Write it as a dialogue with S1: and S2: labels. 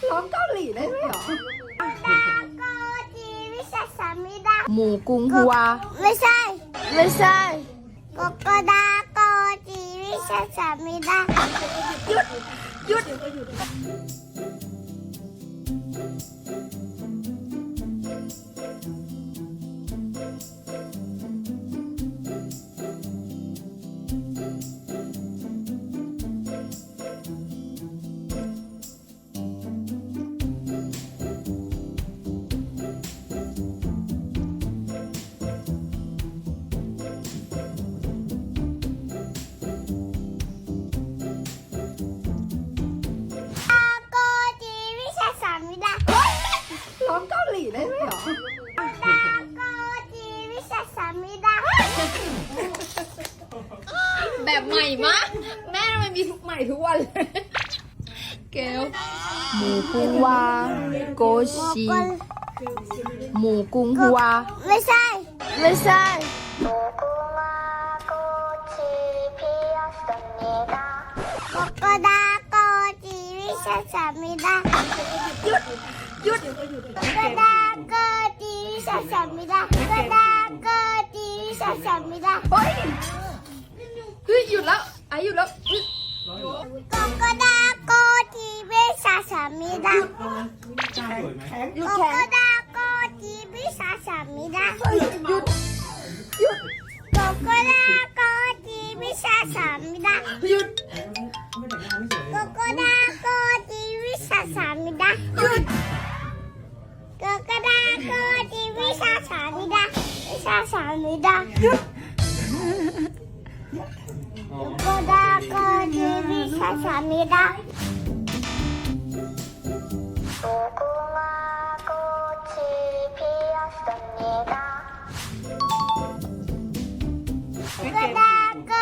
S1: ดา
S2: ร้องเกาหลีได้ไหมหรอ
S1: ดาโกจิวิชาสามิดา
S2: หมูกุ้งหัว
S1: ไม่ใช่ ไม่ใช่โกโกดาโกจิวิชาสามิดา
S2: หยุดหยุด
S1: ด
S2: แบบใหม่มากแม่ทำไมมีทุกใหม่ทุกวันเลยเกลหมูกุ้งวาโกชิหมูกุ้งหัว
S1: ไม่ใช่ ไม่ใช่โกโกดาโกจิวิชาสามิดา
S2: หยุดหยุด
S1: โกโกดาโกจิวิชาสามิดาโกโกดาโกจิวิชาสามิดา
S2: เฮ้ยเฮ้ย หยุดแล้วไอ้หยุดแล้วเฮ้ย
S1: โกโกดาโกจิวิชาสามิดา
S2: หยุด
S1: โก
S2: แข
S1: โก
S2: น
S1: ดาโกจิวิชาสามิดา
S2: เฮ้ยหยุดหยุด
S1: โกโกดาโกจิวิชาสามิดา
S2: หยุด
S1: โกโกดาโกจิวิชาสามิดา
S2: หยุด
S1: โกโกดาโกจิวิชาสามิดาวิชาสามิดา
S2: หยุด
S1: วิชาสามิดาโกโกดาโกจิวิชาสามิดาโกโกดาโก